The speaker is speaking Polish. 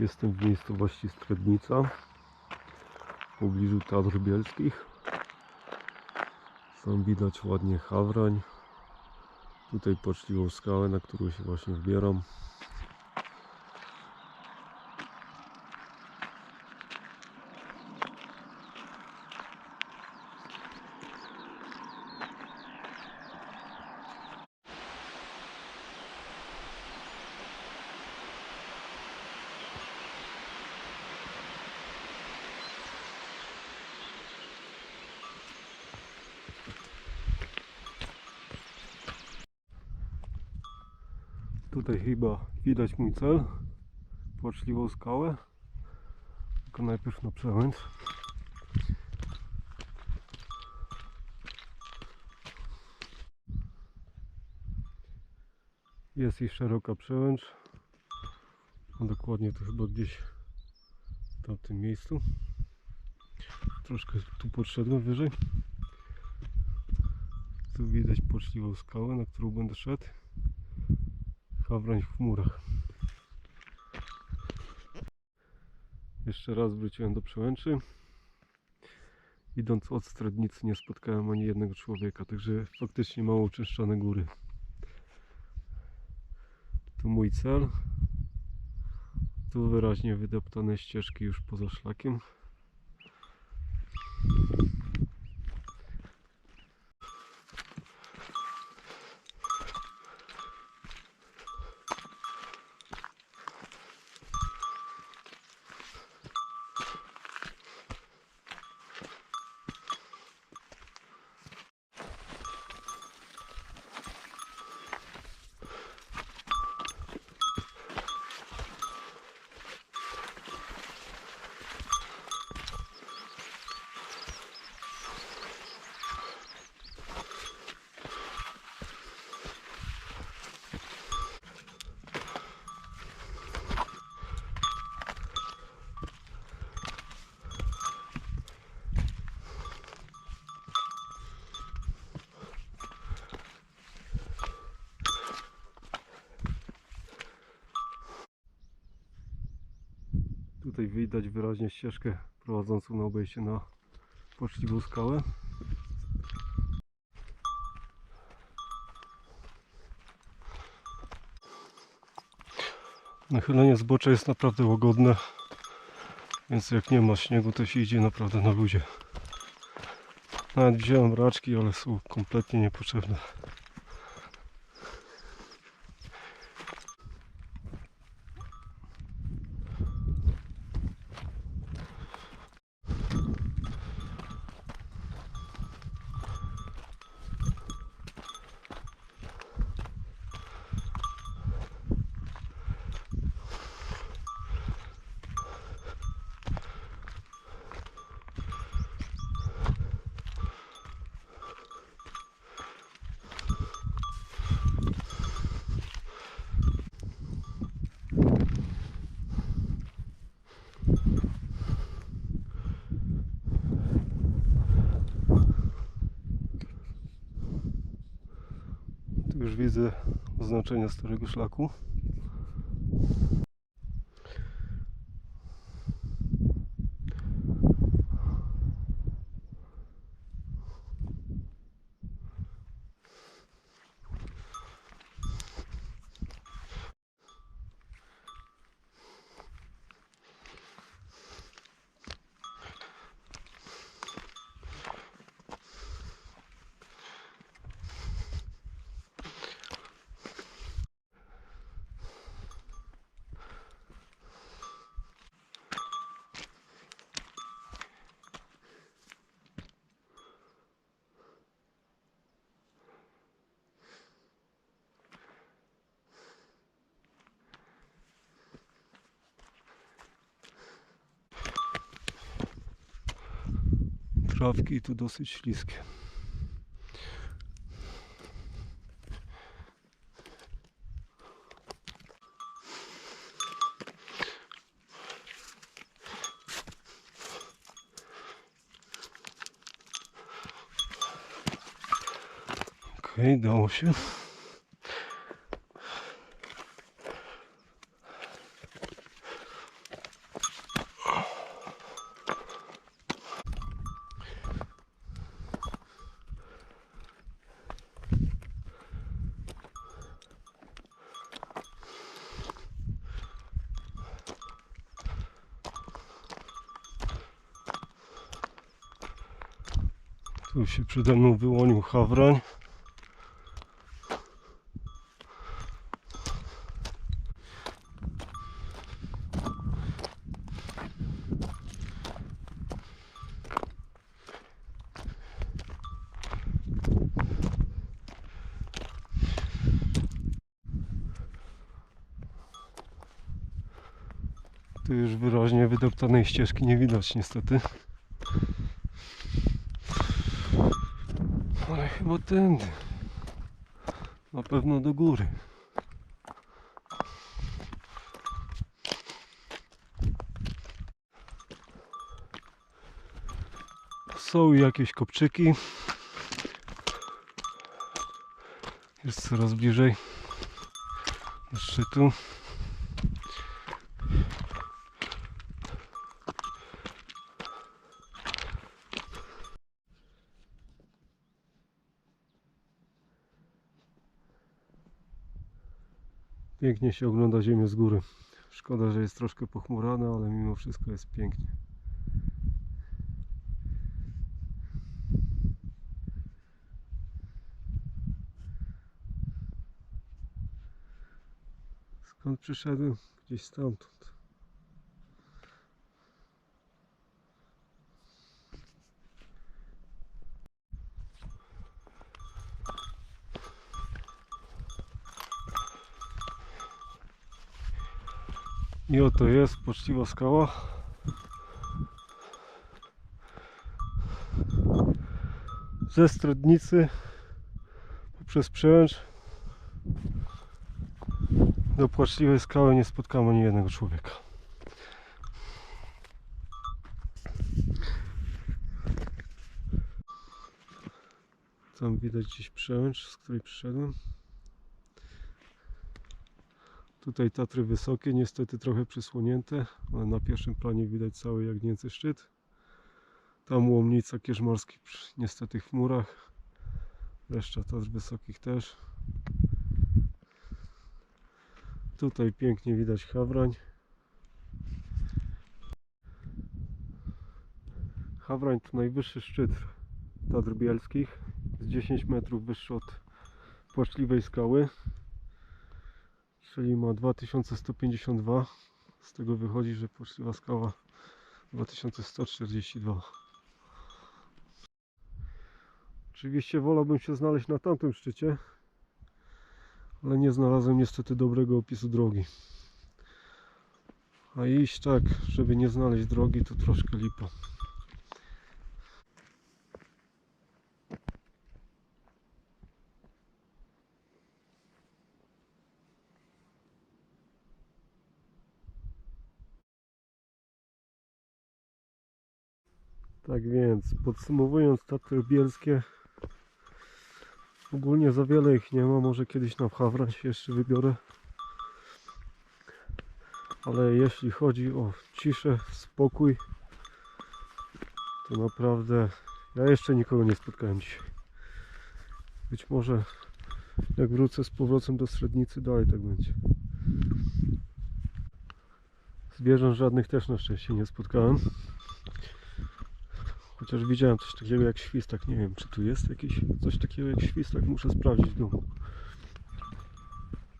Jestem w miejscowości Strednica w pobliżu Tatr Bielskich. Tam widać ładnie Hawrań. Tutaj poczciwą skałę, na którą się właśnie wbieram. Tutaj chyba widać mój cel. Płaczliwą skałę. Tylko najpierw na przełęcz. Jest i szeroka przełęcz. A dokładnie to chyba gdzieś w tamtym miejscu. Troszkę tu podszedłem wyżej. Tu widać płaczliwą skałę, na którą będę szedł. Hawrań w chmurach. Jeszcze raz wróciłem do przełęczy. Idąc od Stradnicy nie spotkałem ani jednego człowieka, także faktycznie mało uczęszczane góry. Tu mój cel. Tu wyraźnie wydeptane ścieżki już poza szlakiem. Tutaj widać wyraźnie ścieżkę prowadzącą na obejście na poczciwą skałę. Nachylenie zbocza jest naprawdę łagodne, więc jak nie ma śniegu, to się idzie naprawdę na ludzie. Nawet wziąłem raczki, ale są kompletnie niepotrzebne. Tu już widzę oznaczenia starego szlaku. Trawki tu dosyć śliskie. Okej, dało się. Tu się przede mną wyłonił hawrań. Tu już wyraźnie wydeptanej ścieżki nie widać niestety. Ale chyba tędy. Na pewno do góry. Są jakieś kopczyki. Jest coraz bliżej do szczytu. Pięknie się ogląda ziemię z góry. Szkoda, że jest troszkę pochmurane, ale mimo wszystko jest pięknie. Skąd przyszedłem? Gdzieś stamtąd. I oto jest poczciwa skała. Ze Strodnicy poprzez przełęcz do płaczliwej skały nie spotkamy ani jednego człowieka. Tam widać gdzieś przełęcz, z której przyszedłem. Tutaj Tatry wysokie, niestety trochę przysłonięte, ale na pierwszym planie widać cały Jagnięcy szczyt. Tam Łomnica, Kierzmarski, niestety w chmurach. Reszta Tatr wysokich też. Tutaj pięknie widać Hawrań. Hawrań to najwyższy szczyt Tatr Bielskich. Jest 10 metrów wyższy od płaczliwej skały czyli ma 2152. Z tego wychodzi, że pocztowa skała 2142. Oczywiście wolałbym się znaleźć na tamtym szczycie, ale nie znalazłem niestety dobrego opisu drogi. A iść tak, żeby nie znaleźć drogi, to troszkę lipa. Tak więc, podsumowując Tatry Bielskie, ogólnie za wiele ich nie ma, może kiedyś na Hawrań się jeszcze wybiorę. Ale jeśli chodzi o ciszę, spokój, to naprawdę ja jeszcze nikogo nie spotkałem dzisiaj. Być może jak wrócę z powrotem do Srednicy, dalej tak będzie. Zwierząt żadnych też na szczęście nie spotkałem. Chociaż widziałem coś takiego jak świstak. Nie wiem, czy tu jest jakiś coś takiego jak świstak. Muszę sprawdzić w domu.